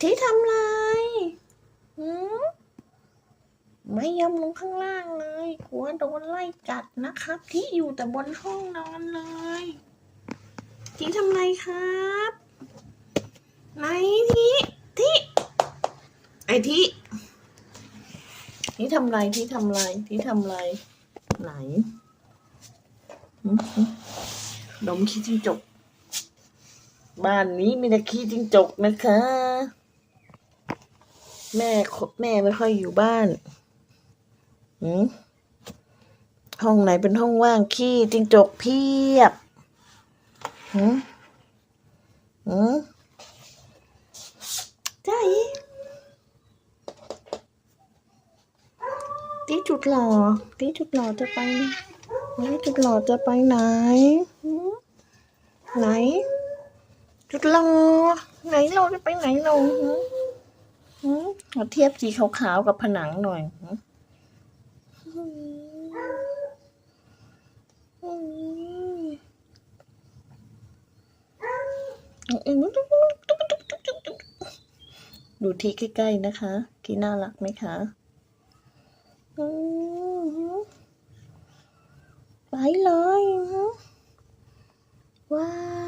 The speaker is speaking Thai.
ที่ทำไรหืมไม่ยอมลงข้างล่างเลย กลัวโดนไล่กัดนะครับ ที่อยู่แต่บนห้องนอนเลย ที่ทำไรครับไหนที่ที่ไอที่ที่ทำไรที่ทำไรที่ทำไรไหนหืมหืมดมขี้จิ้งจก บ้านนี้มีแต่ขี้จิ้งจกนะคะ แม่แม่ไม่ค่อยอยู่บ้านหืมห้องไหนเป็นห้องว่างขี้จิ้งจกเพียบหืมหืมใจตีจุดหล่อตีจุดหล่อจะไปตีจุดหล่อจะไปไหน ไหน จุดรอไหนเราจะไปไหนเราหืมหื มาเทียบสีขาวๆกับผนังหน่อยดูที่ใกล้ๆนะคะ ที่น่ารักไหมคะไปเลยว้า